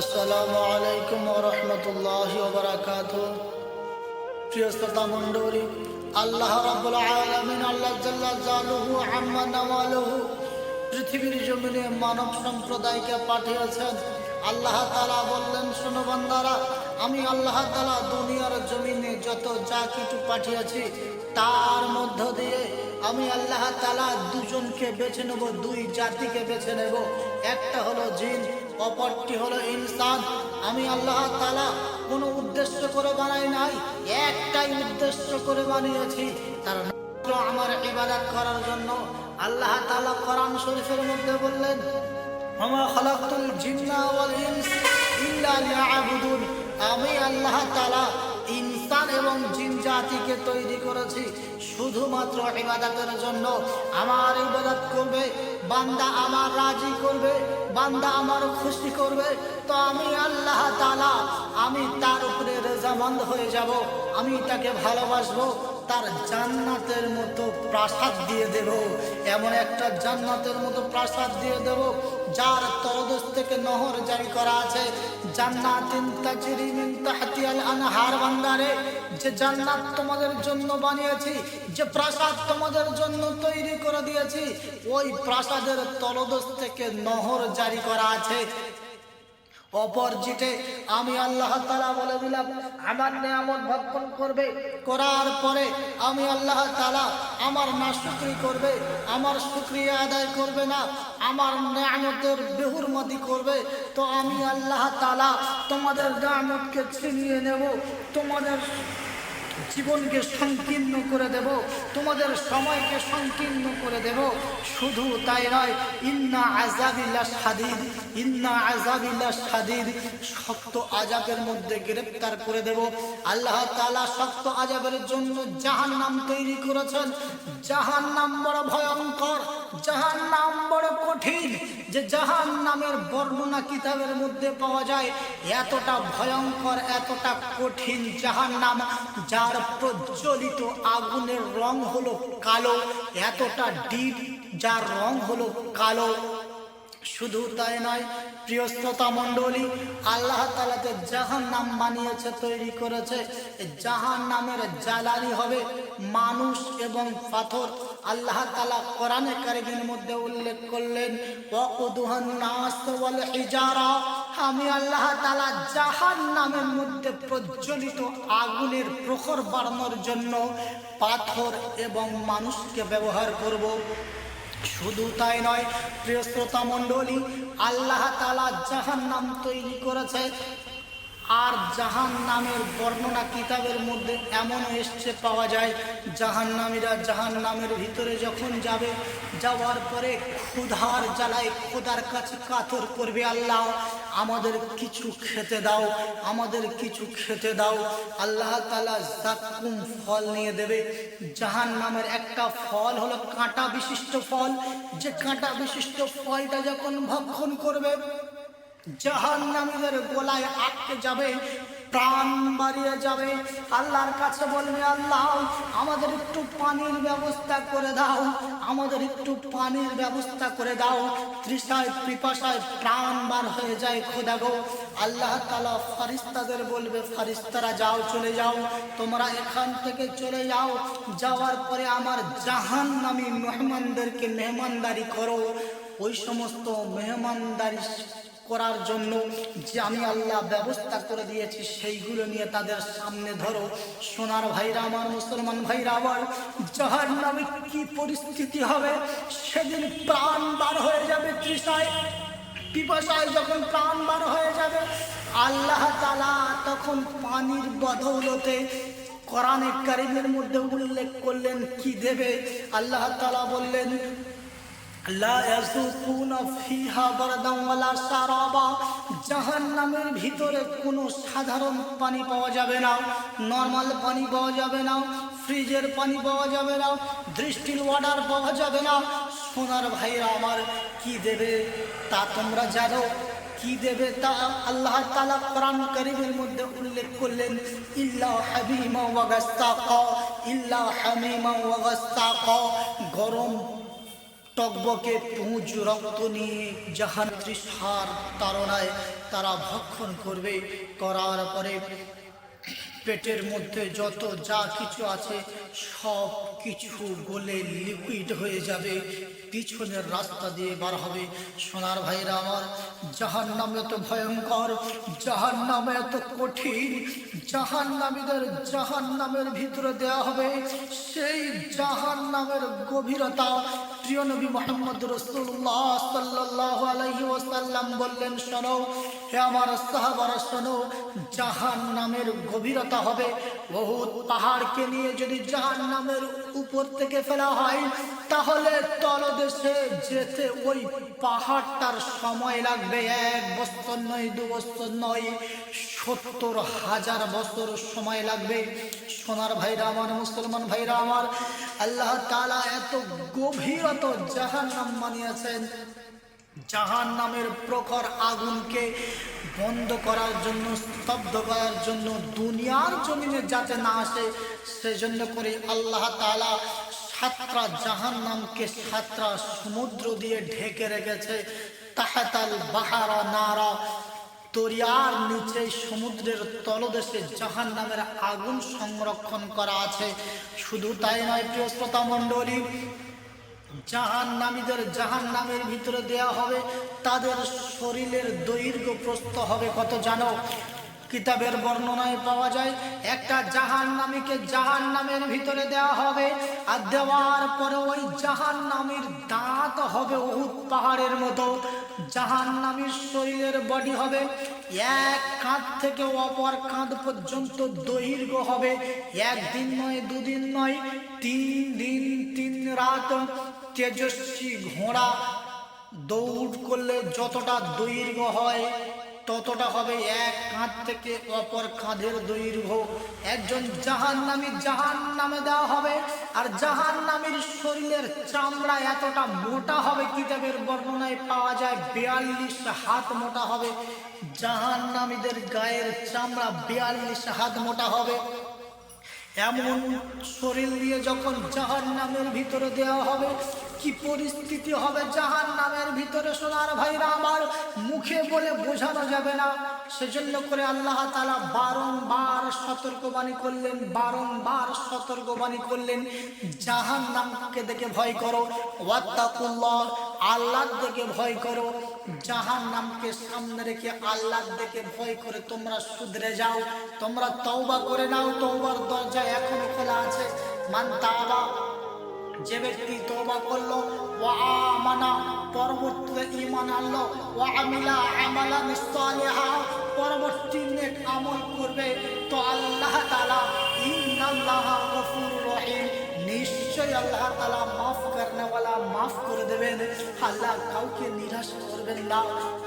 আসসালামু আলাইকুম রহমতুল্লাহ বারাকাত প্রিয় শ্রোতা মণ্ডলী, আল্লাহ রাব্বুল আলামিন আল্লাহ জাল্লা জালুহু আম্মা নাওয়ালুহু পৃথিবীর জমিনে মানব সম্প্রদায়কে পাঠিয়েছেন। আল্লাহ তালা বললেন, শোনো আমি আল্লাহ তালা দুনিয়ার জমিনে যত যা কিছু পাঠিয়েছি, তার মধ্য দিয়ে আমি আল্লাহ তালা দুজনকে বেছে নেব, দুই জাতিকে বেছে নেব। একটা হলো জিন অপরটি হলো ইনসান। আমি আল্লাহ তালা কোনো উদ্দেশ্য করে বানাই নাই, একটাই উদ্দেশ্য করে বানিয়েছি, তার আমার ইবাদত করার জন্য। আল্লাহ তালা কোরআন শরীফের মধ্যে বললেন আমা খালাকতুল জিন্না ইল্লা আমি আল্লাহ তাআলা ইনসান এবং জিন জাতিকে তৈরি করেছি শুধুমাত্র ইবাদতের জন্য। আমার ইবাদত করবে, বান্দা আমার রাজি করবে, বান্দা আমার খুশি করবে। তো আমি আল্লাহ তালা আমি তার উপরে রেজামন্দ হয়ে যাব। আমি তাকে ভালোবাসবো, তার জান্নাতের মতো প্রাসাদ দিয়ে দেব। এমন একটা জান্নাতের মতো প্রাসাদ দিয়ে দেব, যার তলদেশ থেকে নহর জারি করা আছে। জান্নাতিন তাজরি মিন তাহতিয়াল আনহার বান্দারে যে জান্নাত তোমাদের জন্য বানিয়েছি, যে প্রাসাদ তোমাদের জন্য তৈরি করে দিয়েছি, ওই প্রাসাদের তলদেশ থেকে নহর জারি করা আছে। অপরজিটে আমি আল্লাহ তালা বলে দিলাম, আমার নিয়ামত ভক্ষণ করবে, করার পরে আমি আল্লাহ তালা আমার না শুক্রি করবে, আমার শুক্রিয়া আদায় করবে না, আমার নিয়ামতের বেহুরমতি করবে, তো আমি আল্লাহ তালা তোমাদের নিয়ামতকে ছিনিয়ে নেব, তোমাদের জীবনকে সংকীর্ণ করে দেব, তোমাদের সময়কে সংকীর্ণ করে দেব। শুধু তাই নয়, ইন্না আজাবিল্লা সাদিদ ইন্না আজাবিল্লা সাদিদ শক্ত আজাবের মধ্যে গ্রেপ্তার করে দেব। আল্লাহ তালা শক্ত আজাবের জন্য জাহান নাম তৈরি করেছেন। জাহান নাম বড় ভয়ঙ্কর জাহান নাম বড় কঠিন। যে জাহান নামের বর্ণনা কিতাবের মধ্যে পাওয়া যায়, এতটা ভয়ঙ্কর, এতটা কঠিন জাহান নাম যার প্রজ্বলিত আগুনের রং হলো কালো, এতটা ডিপ, যার রং হলো কালো। শুধু তাই নয় প্রিয় শ্রোতা মণ্ডলী, আল্লাহ তালাতে জাহান নাম বানিয়েছে, তৈরি করেছে জাহান নামের জ্বালানি হবে মানুষ এবং পাথর। আল্লাহ তালা কোরআনে কারিমের মধ্যে উল্লেখ করলেন হিজারা। আমি আল্লাহ তালা জাহান নামের মধ্যে প্রজ্বলিত আগুনের প্রখর বাড়ানোর জন্য পাথর এবং মানুষকে ব্যবহার করব। শুধু তাই নয় প্রিয় শ্রোতা মণ্ডলী আল্লাহ তালা জাহান নাম তৈরি করেছে। আর জাহান নামের বর্ণনা কিতাবের মধ্যে এমন এসছে, পাওয়া যায় জাহান নামীরা জাহান নামের ভিতরে যখন যাবে, যাওয়ার পরে ক্ষুধার জ্বালায় ক্ষুধার কাছে কাতর করবে, আল্লাহ, আমাদের কিছু খেতে দাও, আমাদের কিছু খেতে দাও। আল্লাহ তালা জাকুম ফল নিয়ে দেবে। জাহান নামের একটা ফল হলো কাঁটা বিশিষ্ট ফল। যে কাঁটা বিশিষ্ট ফলটা যখন ভক্ষণ করবে জাহান নামীদের গোলায় আটকে যাবে, প্রাণ মারিয়ে যাবে। আল্লাহর কাছে বলবে, আল্লাহ, আমাদের একটু পানির ব্যবস্থা করে দাও, আমাদের একটু পানির ব্যবস্থা করে দাও। তৃষায়, পিপাসায় প্রাণ বার হয়ে যায়, খোদা গো। আল্লাহ তালা ফারিস্তাদের বলবে ফারিস্তারা যাও, চলে যাও, তোমরা এখান থেকে চলে যাও। যাওয়ার পরে আমার জাহান নামী মেহমানদেরকে মেহমানদারি করো। ওই সমস্ত মেহমানদারি করার জন্য যে আমি আল্লাহ ব্যবস্থা করে দিয়েছি, সেইগুলো নিয়ে তাদের সামনে ধরো। সোনার ভাইরা আমার, মুসলমান ভাইরা আমার যাহার নামে কি পরিস্থিতি হবে? সেদিন প্রাণ বার হয়ে যাবে তৃষায়। পিপাসায় যখন প্রাণ বার হয়ে যাবে, আল্লাহ তালা তখন পানির বদৌলতে কোরআনে কারিমের মধ্যে উল্লেখ করলেন, কি দেবে? আল্লাহ তালা বললেন বারদান জাহান্নামের ভিতরে কোনো সাধারণ পানি পাওয়া যাবে না, নর্মাল পানি পাওয়া যাবে না, ফ্রিজের পানি পাওয়া যাবে না, দৃষ্টির ওয়াটার পাওয়া যাবে না। সোনার ভাইরা আমার কি দেবে তা তোমরা জানো? কি দেবে তা আল্লাহ তাআলা কোরআন কারীমের মধ্যে উল্লেখ করলেন, ইল্লা হাবিমা ওয়া গাস্তাকা, ইল্লা হামিমা ওয়া গাস্তাকা। গরম টকবকে পুঁজ রক্ত নিয়ে জাহান তৃষার তারণায় তারা ভক্ষণ করবে। করার পরে পেটের মধ্যে যত যা কিছু আছে, সব কিছু গলে লিকুইড হয়ে যাবে। পিছনের রাস্তা দিয়ে বার হবে। সোনার ভাইরা আমার জাহান নামে এত ভয়ঙ্কর জাহান নামে এত কঠিন জাহান নামীদের জাহান নামের ভিতরে দেওয়া হবে। সেই জাহান নামের গভীরতা প্রিয় নবী মোহাম্মদ রসুল্লাহ সাল্লাহ আলাইহি ওয়াসাল্লাম বললেন, শোনো, হে আমার সাহাবারা, শোনো জাহান নামের গভীরতা হবে। বহুত পাহাড়কে নিয়ে যদি জাহান নামের উপর থেকে ফেলা হয়, তাহলে তলদেশে যেতে ওই পাহাড়টার সময় লাগবে। এক বছর নয়, দু বছর নয়, সত্তর হাজার বছর সময় লাগবে। সোনার ভাইরা আমার, মুসলমান ভাইরা আমার, আল্লাহ তালা এত গভীরত জাহান নাম মানিয়েছেন। জাহান নামের প্রখর আগুনকে বন্ধ করার জন্য, স্তব্ধ করার জন্য দুনিয়ার জমিনে যাতে না আসে, সেজন্য করে আল্লাহ তালা সাতটা জাহান নামকে সাতটা সমুদ্র দিয়ে ঢেকে রেখেছে। তাহাতাল বাহারা নারা, দরিয়ার নিচে সমুদ্রের তলদেশে জাহান নামের আগুন সংরক্ষণ করা আছে। শুধু তাই নয়, প্রিয় শ্রোতা মণ্ডলী জাহান নামীদের জাহান নামের ভিতরে দেয়া হবে, তাদের শরীরের দৈর্ঘ্য প্রস্থ হবে কত জানো? কিতাবের বর্ণনায় পাওয়া যায়, একটা জাহান নামীকে জাহান নামের ভিতরে দেওয়া হবে, আর দেওয়ার পরে ওই জাহান নামীর দাঁত হবে উহুদ পাহাড়ের মতো। জাহান নামীর শরীরের বডি হবে এক কাঁধ থেকে অপর কাঁধ পর্যন্ত দৈর্ঘ্য হবে, একদিন নয়, দুদিন নয়, তিন দিন, তিন রাত। তেজস্বী ঘোড়া দৌড় করলে যতটা দৈর্ঘ্য হয়, ততটা হবে এক কাঁধ থেকে অপর কাঁধের দৈর্ঘ্য। একজন জাহান নামী জাহান নামে দেওয়া হবে, আর জাহান নামীর শরীরের চামড়া এতটা মোটা হবে, কিতাবের বর্ণনায় পাওয়া যায় বিয়াল্লিশ হাত মোটা হবে। জাহান নামীদের গায়ের চামড়া বিয়াল্লিশ হাত মোটা হবে। এমন শরীর দিয়ে যখন জাহান নামের ভিতরে দেওয়া হবে কি পরিস্থিতি হবে জাহান নামের ভিতরে সোনার ভাইরা আমার মুখে বলে বোঝানো যাবে না। সেজন্য করে আল্লাহ তালা বারংবার সতর্কবাণী করলেন, বারংবার সতর্কবাণী করলেন জাহান নামকে দেখে ভয় করো, ওয়াত্তাকুল্লাহ আল্লাহ দেখে ভয় করো জাহান নামকে সামনে রেখে আল্লাহ দেখে ভয় করে তোমরা শুধরে যাও, তোমরা তওবা করে নাও, তওবার দরজা এখনও খোলা আছে। মান তাওবা যে ব্যক্তি তওবা করল আমানা, পরবর্তীতে ঈমান আনলো আমিলা আমালান সালিহা, পরবর্তী নেক আমল করবে, তো আল্লাহ ইন্নাল্লাহা গফুরুর রহিম। নিশ্চয় আল্লাহ তালা মাফ মাফ করে দেবেন। আল্লাহ কাউকে নিরাশ করবেন না,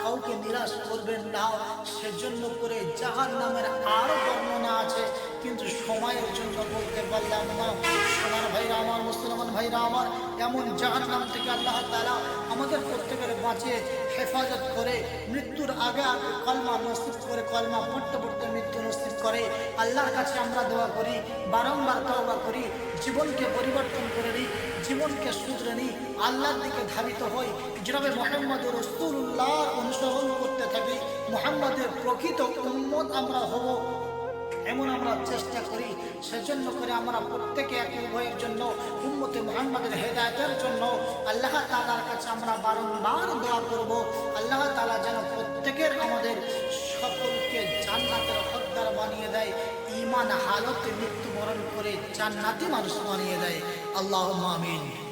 কাউকে নিরাশ করবেন না। সেজন্য করে জাহান নামের আরও বর্ণনা আছে, কিন্তু সময়ের জন্য বলতে পারলাম না। সোনার ভাইরা ভাইরা আমার, এমন জাহান নাম থেকে আল্লাহ তালা আমাদের প্রত্যেকের বাঁচিয়ে হেফাজত করে, মৃত্যুর আগে আগে কলমা নসিব করে, কলমা পড়তে পড়তে মৃত্যু নসিব করে। আল্লাহর কাছে আমরা দোয়া করি, বারংবার তওবা করি, জীবনকে পরিবর্তন করে নিই, জীবনকে শুধরে নিই, আল্লাহর দিকে ধাবিত হই। যেভাবে মোহাম্মদ রসুল্লাহর অনুসরণ করতে থাকি, মোহাম্মদের প্রকৃত উন্মত আমরা হব এমন আমরা চেষ্টা করি, সেজন্য করে আমরা প্রত্যেকে এক উভয়ের জন্য, উম্মতে মোহাম্মদের হেদায়তের জন্য আল্লাহ তালার কাছে আমরা বারংবার দোয়া করব। আল্লাহ তালা যেন প্রত্যেকের আমাদের সকলকে জান্নাতের হকদার বানিয়ে দেয় ইমান হালতে মৃত্যুবরণ করে জান্নাতি মানুষ বানিয়ে দেয়। আল্লাহ আমিন।